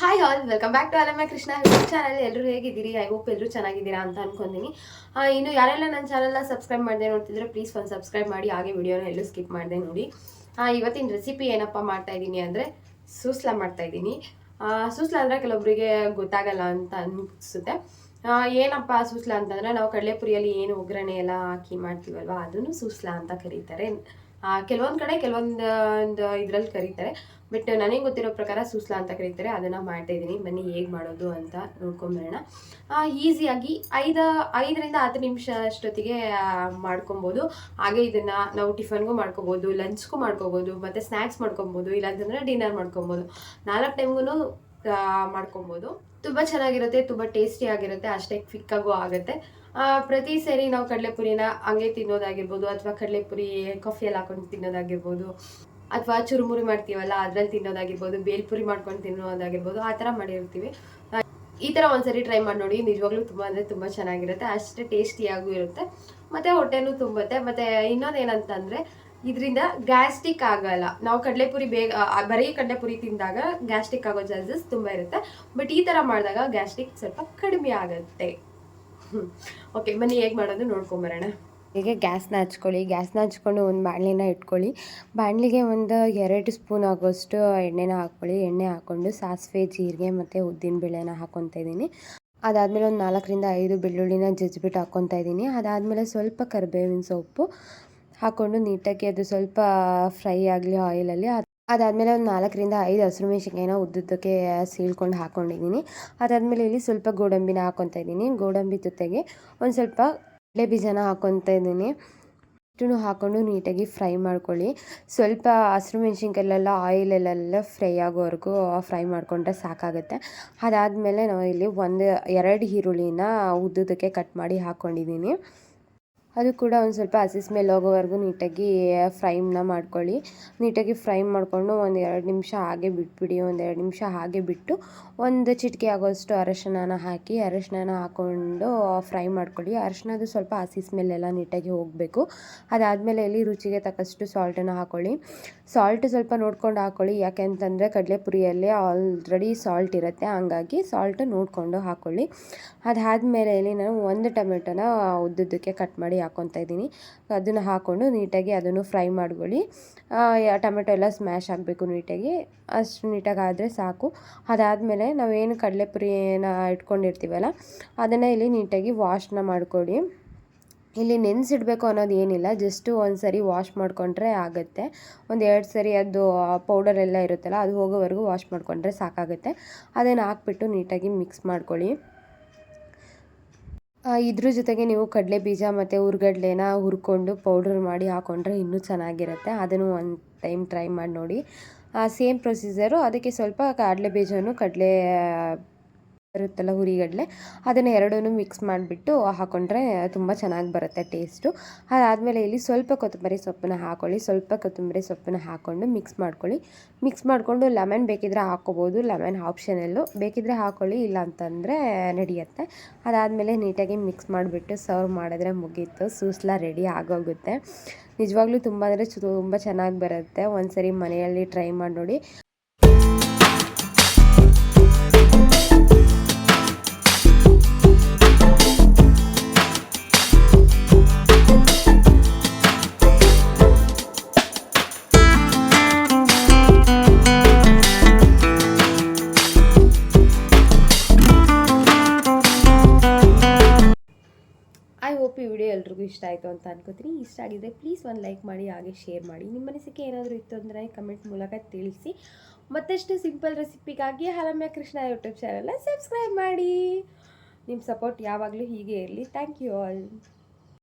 Hi all welcome back to Alamya Krishna YouTube channel ಎಲ್ಲರೂ ಹೇಗಿದ್ದೀರಿ? I hope ಎಲ್ಲರೂ ಚೆನ್ನಾಗಿದ್ದೀರಾ ಅಂತ ಅನ್ಕೊಂತೀನಿ. ಇನ್ನು ಯಾರೆಲ್ಲ ನನ್ನ ಚಾನಲ್ನ ಸಬ್ಸ್ಕ್ರೈಬ್ ಮಾಡದೆ ನೋಡ್ತಿದ್ರೆ ಪ್ಲೀಸ್ ಒಂದು ಸಬ್ಸ್ಕ್ರೈಬ್ ಮಾಡಿ, ಹಾಗೆ ವಿಡಿಯೋನ ಎಲ್ಲೂ ಸ್ಕಿಪ್ ಮಾಡಿದೆ ನೋಡಿ. ಇವತ್ತಿನ ರೆಸಿಪಿ ಏನಪ್ಪ ಮಾಡ್ತಾ ಇದ್ದೀನಿ ಅಂದರೆ ಸೂಸ್ಲ ಮಾಡ್ತಾ ಇದ್ದೀನಿ. ಸೂಸ್ಲ ಅಂದರೆ ಕೆಲವೊಬ್ಬರಿಗೆ ಗೊತ್ತಾಗಲ್ಲ ಅಂತ ಅನಿಸುತ್ತೆ. ಏನಪ್ಪ ಸೂಸ್ಲ ಅಂತಂದರೆ ನಾವು ಕಡಲೆಪುರಿಯಲ್ಲಿ ಏನು ಒಗ್ಗರಣೆ ಎಲ್ಲ ಹಾಕಿ ಮಾಡ್ತೀವಲ್ವ, ಅದನ್ನು ಸೂಸ್ಲ ಅಂತ ಕರೀತಾರೆ. ಕೆಲವೊಂದು ಕಡೆ ಕೆಲವೊಂದು, ಒಂದು ಇದ್ರಲ್ಲಿ ಕರೀತಾರೆ. ಬಟ್ ನನಗೆ ಗೊತ್ತಿರೋ ಪ್ರಕಾರ ಸೂಸ್ಲಾ ಅಂತ ಕರೀತಾರೆ. ಅದನ್ನು ಮಾಡ್ತಾ ಇದ್ದೀನಿ. ಬನ್ನಿ ಹೇಗೆ ಮಾಡೋದು ಅಂತ ನೋಡ್ಕೊಂಬರೋಣ. ಈಸಿಯಾಗಿ ಐದು, ಐದರಿಂದ ಹತ್ತು ನಿಮಿಷ ಅಷ್ಟೊತ್ತಿಗೆ ಮಾಡ್ಕೊಬೋದು. ಹಾಗೆ ಇದನ್ನು ನಾವು ಟಿಫನ್ಗೂ ಮಾಡ್ಕೊಬೋದು ಲಂಚ್ಗೂ ಮಾಡ್ಕೊಬೋದು, ಮತ್ತು ಸ್ನ್ಯಾಕ್ಸ್ ಮಾಡ್ಕೊಬೋದು, ಇಲ್ಲಾಂತಂದರೆ ಡಿನ್ನರ್ ಮಾಡ್ಕೊಬೋದು. ನಾಲ್ಕು ಟೈಮ್ಗೂ ಮಾಡ್ಕೊಬೋದು. ತುಂಬ ಚೆನ್ನಾಗಿರುತ್ತೆ, ತುಂಬ ಟೇಸ್ಟಿ ಆಗಿರುತ್ತೆ, ಅಷ್ಟೇ ಕ್ವಿಕ್ಕಾಗೂ ಆಗುತ್ತೆ. ಪ್ರತಿ ಸರಿ ನಾವು ಕಡಲೆಪುರಿನ ಹಂಗೆ ತಿನ್ನೋದಾಗಿರ್ಬೋದು, ಅಥವಾ ಕಡಲೆಪುರಿ ಕಾಫಿಯಲ್ಲಿ ಹಾಕೊಂಡು ತಿನ್ನೋದಾಗಿರ್ಬೋದು, ಅಥವಾ ಚುರುಮುರಿ ಮಾಡ್ತೀವಲ್ಲ, ಅದ್ರಲ್ಲಿ ತಿನ್ನೋದಾಗಿರ್ಬೋದು, ಬೇಲ್ಪುರಿ ಮಾಡ್ಕೊಂಡು ತಿನ್ನೋದಾಗಿರ್ಬೋದು, ಆ ಥರ ಮಾಡಿರ್ತೀವಿ. ಈ ಥರ ಒಂದ್ಸರಿ ಟ್ರೈ ಮಾಡಿ ನೋಡಿ, ನಿಜವಾಗ್ಲೂ ತುಂಬ ಅಂದರೆ ತುಂಬ ಚೆನ್ನಾಗಿರುತ್ತೆ, ಅಷ್ಟೇ ಟೇಸ್ಟಿಯಾಗೂ ಇರುತ್ತೆ. ಮತ್ತು ಹೊಟ್ಟೆನೂ ತುಂಬುತ್ತೆ. ಮತ್ತು ಇನ್ನೊಂದೇನಂತಂದರೆ ಇದರಿಂದ ಗ್ಯಾಸ್ಟಿಕ್ ಆಗಲ್ಲ. ನಾವು ಕಡಲೆಪುರಿ ಬೇಗ ಬರೀ ಕಡಲೆಪುರಿ ತಿಂದಾಗ ಗ್ಯಾಸ್ಟಿಕ್ ಆಗೋ ಚಾನ್ಸಸ್ ತುಂಬ ಇರುತ್ತೆ. ಬಟ್ ಈ ಥರ ಮಾಡಿದಾಗ ಗ್ಯಾಸ್ಟಿಕ್ ಸ್ವಲ್ಪ ಕಡಿಮೆ ಆಗುತ್ತೆ. ಓಕೆ ಬನ್ನಿ ಹೇಗೆ ಮಾಡೋದು ನೋಡ್ಕೊಂಬರೋಣ ಹೀಗೆ ಗ್ಯಾಸ್ನ ಹಚ್ಕೊಳ್ಳಿ ಗ್ಯಾಸ್ನ ಹಚ್ಕೊಂಡು ಒಂದು ಬಾಣಲಿನ ಇಟ್ಕೊಳ್ಳಿ. ಬಾಣಲಿಗೆ ಒಂದು ಎರಡು ಸ್ಪೂನ್ ಆಗೋಷ್ಟು ಎಣ್ಣೆನ ಹಾಕ್ಕೊಳ್ಳಿ. ಎಣ್ಣೆ ಹಾಕ್ಕೊಂಡು ಸಾಸಿವೆ, ಜೀರಿಗೆ ಮತ್ತು ಉದ್ದಿನ ಬೇಳೆನ ಹಾಕ್ಕೊತಾ ಇದ್ದೀನಿ. ಅದಾದಮೇಲೆ ಒಂದು ನಾಲ್ಕರಿಂದ ಐದು ಬೆಳ್ಳುಳ್ಳಿನ ಜಜ್ಜಿಬಿಟ್ಟು ಹಾಕ್ಕೊತಾ ಇದ್ದೀನಿ. ಅದಾದಮೇಲೆ ಸ್ವಲ್ಪ ಕರಿಬೇವಿನ ಸೊಪ್ಪು ಹಾಕ್ಕೊಂಡು ನೀಟಾಗಿ ಅದು ಸ್ವಲ್ಪ ಫ್ರೈ ಆಗಲಿ ಆಯಿಲಲ್ಲಿ ಅದಾದಮೇಲೆ ಒಂದು ನಾಲ್ಕರಿಂದ ಐದು ಹಸಿರು ಮೆಣಸಿನ್ಕಾಯಿನ ಉದ್ದುದ್ದಕ್ಕೆ ಸೀಳ್ಕೊಂಡು ಹಾಕ್ಕೊಂಡಿದ್ದೀನಿ ಅದಾದಮೇಲೆ ಇಲ್ಲಿ ಸ್ವಲ್ಪ ಗೋಡಂಬಿನ ಹಾಕ್ಕೊತಾ ಇದ್ದೀನಿ. ಗೋಡಂಬಿ ಜೊತೆಗೆ ಒಂದು ಸ್ವಲ್ಪ ಕಡಲೆ ಬೀಜನ ಹಾಕ್ಕೊತಾ ಇದ್ದೀನಿ. ಇಷ್ಟು ಹಾಕ್ಕೊಂಡು ನೀಟಾಗಿ ಫ್ರೈ ಮಾಡ್ಕೊಳ್ಳಿ. ಸ್ವಲ್ಪ ಹಸಿರು ಮೆಣಸಿನ್ಕಾಯಲ್ಲೆಲ್ಲ ಆಯಿಲಲ್ಲೆಲ್ಲ ಫ್ರೈ ಆಗೋವರೆಗೂ ಫ್ರೈ ಮಾಡಿಕೊಂಡ್ರೆ ಸಾಕಾಗುತ್ತೆ. ಅದಾದಮೇಲೆ ನಾವು ಇಲ್ಲಿ ಒಂದು ಎರಡು ಈರುಳ್ಳಿನ ಉದ್ದುದಕ್ಕೆ ಕಟ್ ಮಾಡಿ ಹಾಕ್ಕೊಂಡಿದ್ದೀನಿ ಅದು ಕೂಡ ಒಂದು ಸ್ವಲ್ಪ ಹಸಿ ಸ್ಮೆಲ್ ಹೋಗೋವರೆಗೂ ನೀಟಾಗಿ ಫ್ರೈನ ಮಾಡ್ಕೊಳ್ಳಿ. ನೀಟಾಗಿ ಫ್ರೈ ಮಾಡಿಕೊಂಡು ಒಂದು ಎರಡು ನಿಮಿಷ ಹಾಗೆ ಬಿಟ್ಬಿಡಿ. ಒಂದು ಎರಡು ನಿಮಿಷ ಹಾಗೆ ಬಿಟ್ಟು ಒಂದು ಚಿಟಿಕೆ ಆಗೋಷ್ಟು ಅರಶಿನ ಹಾಕಿ ಅರಶಿನ ಹಾಕ್ಕೊಂಡು ಫ್ರೈ ಮಾಡ್ಕೊಳ್ಳಿ. ಅರಶಿನದು ಸ್ವಲ್ಪ ಹಸಿ ಸ್ಮೆಲ್ ನೀಟಾಗಿ ಹೋಗಬೇಕು. ಅದಾದಮೇಲೆ ಇಲ್ಲಿ ರುಚಿಗೆ ತಕ್ಕಷ್ಟು ಸಾಲ್ಟನ್ನು ಹಾಕ್ಕೊಳ್ಳಿ ಸಾಲ್ಟ್ ಸ್ವಲ್ಪ ನೋಡ್ಕೊಂಡು ಹಾಕ್ಕೊಳ್ಳಿ ಯಾಕೆ ಅಂತಂದರೆ ಕಡಲೆಪುರಿಯಲ್ಲಿ ಆಲ್ರೆಡಿ ಸಾಲ್ಟ್ ಇರುತ್ತೆ. ಹಂಗಾಗಿ ಸಾಲ್ಟ್ ನೋಡಿಕೊಂಡು ಹಾಕ್ಕೊಳ್ಳಿ ಅದಾದಮೇಲೆ ಇಲ್ಲಿ ನಾನು ಒಂದು ಟೊಮೆಟೊನ ಉದ್ದುದ್ದಕ್ಕೆ ಕಟ್ ಮಾಡಿ ಹಾಕ್ಕೊತಾ ಇದ್ದೀನಿ. ಅದನ್ನು ಹಾಕ್ಕೊಂಡು ನೀಟಾಗಿ ಅದನ್ನು ಫ್ರೈ ಮಾಡ್ಕೊಳ್ಳಿ. ಟೊಮೆಟೊ ಎಲ್ಲ ಸ್ಮ್ಯಾಶ್ ಆಗಬೇಕು ನೀಟಾಗಿ. ಅಷ್ಟು ನೀಟಾಗಿ ಆದರೆ ಸಾಕು. ಅದಾದಮೇಲೆ ನಾವೇನು ಕಡಲೆಪುರಿನ ಇಟ್ಕೊಂಡಿರ್ತೀವಲ್ಲ, ಅದನ್ನು ಇಲ್ಲಿ ನೀಟಾಗಿ ವಾಶ್ನ ಮಾಡ್ಕೊಳ್ಳಿ. ಇಲ್ಲಿ ನೆನೆಸಿಡ್ಬೇಕು ಅನ್ನೋದು ಏನಿಲ್ಲ, ಜಸ್ಟು ಒಂದು ಸರಿ ವಾಶ್ ಮಾಡಿಕೊಂಡ್ರೆ ಆಗುತ್ತೆ. ಒಂದು ಎರಡು ಸರಿ ಅದು ಪೌಡರ್ ಎಲ್ಲ ಇರುತ್ತಲ್ಲ, ಅದು ಹೋಗೋವರೆಗೂ ವಾಶ್ ಮಾಡಿಕೊಂಡ್ರೆ ಸಾಕಾಗುತ್ತೆ. ಅದನ್ನು ಹಾಕ್ಬಿಟ್ಟು ನೀಟಾಗಿ ಮಿಕ್ಸ್ ಮಾಡ್ಕೊಳ್ಳಿ. ಇದ್ರ ಜೊತೆಗೆ ನೀವು ಕಡಲೆ ಬೀಜ ಮತ್ತು ಹುರ್ಗಡ್ಲೆನ ಹುರ್ಕೊಂಡು ಪೌಡ್ರ್ ಮಾಡಿ ಹಾಕ್ಕೊಂಡ್ರೆ ಇನ್ನೂ ಚೆನ್ನಾಗಿರುತ್ತೆ. ಅದನ್ನು ಒಂದು ಟೈಮ್ ಟ್ರೈ ಮಾಡಿ ನೋಡಿ. ಸೇಮ್ ಪ್ರೊಸೀಜರು ಅದಕ್ಕೆ ಸ್ವಲ್ಪ ಕಡಲೆ ಬೀಜನೂ ಕಡಲೆ ಇರುತ್ತಲ್ಲ ಹುರಿಗಡಲೆ, ಅದನ್ನು ಎರಡೂ ಮಿಕ್ಸ್ ಮಾಡಿಬಿಟ್ಟು ಹಾಕ್ಕೊಂಡ್ರೆ ತುಂಬ ಚೆನ್ನಾಗಿ ಬರುತ್ತೆ ಟೇಸ್ಟು ಅದಾದಮೇಲೆ ಇಲ್ಲಿ ಸ್ವಲ್ಪ ಕೊತ್ತಂಬರಿ ಸೊಪ್ಪನ್ನ ಹಾಕ್ಕೊಳ್ಳಿ ಸ್ವಲ್ಪ ಕೊತ್ತಂಬರಿ ಸೊಪ್ಪನ್ನ ಹಾಕ್ಕೊಂಡು ಮಿಕ್ಸ್ ಮಾಡ್ಕೊಳ್ಳಿ. ಮಿಕ್ಸ್ ಮಾಡಿಕೊಂಡು ಲೆಮನ್ ಬೇಕಿದ್ರೆ ಹಾಕ್ಕೋಬೋದು ಲೆಮನ್ ಆಪ್ಷನಲ್ಲು ಬೇಕಿದ್ರೆ ಹಾಕ್ಕೊಳ್ಳಿ ಇಲ್ಲ ಅಂತಂದರೆ ನಡೆಯುತ್ತೆ. ಅದಾದಮೇಲೆ ನೀಟಾಗಿ ಮಿಕ್ಸ್ ಮಾಡಿಬಿಟ್ಟು ಸರ್ವ್ ಮಾಡಿದ್ರೆ ಮುಗೀತು. ಸೂಸ್ಲ ರೆಡಿ ಆಗೋಗುತ್ತೆ. ನಿಜವಾಗ್ಲೂ ತುಂಬ ಅಂದರೆ ತುಂಬ ಚೆನ್ನಾಗಿ ಬರುತ್ತೆ. ಒಂದು ಸರಿ ಮನೆಯಲ್ಲಿ ಟ್ರೈ ಮಾಡಿ ನೋಡಿ. ಐ ಹೋಪ್ ಈ ವಿಡಿಯೋ ಎಲ್ರಿಗೂ ಇಷ್ಟ ಆಯಿತು ಅಂತ ಅನ್ಕೋತೀನಿ. ಇಷ್ಟ ಆಗಿದ್ರೆ ಪ್ಲೀಸ್ ಒಂದು ಲೈಕ್ ಮಾಡಿ, ಹಾಗೆ ಶೇರ್ ಮಾಡಿ. ನಿಮ್ಮ ಅನಿಸಿಕೆ ಏನಾದರೂ ಇತ್ತು ಅಂದರೆ ಕಮೆಂಟ್ ಮೂಲಕ ತಿಳಿಸಿ. ಮತ್ತಷ್ಟು ಸಿಂಪಲ್ ರೆಸಿಪಿಗಾಗಿ ಹಲಮ್ಯ ಕೃಷ್ಣ ಯೂಟ್ಯೂಬ್ ಚಾನಲ್ನ ಸಬ್ಸ್ಕ್ರೈಬ್ ಮಾಡಿ. ನಿಮ್ಮ ಸಪೋರ್ಟ್ ಯಾವಾಗಲೂ ಹೀಗೆ ಇರಲಿ. Thank you all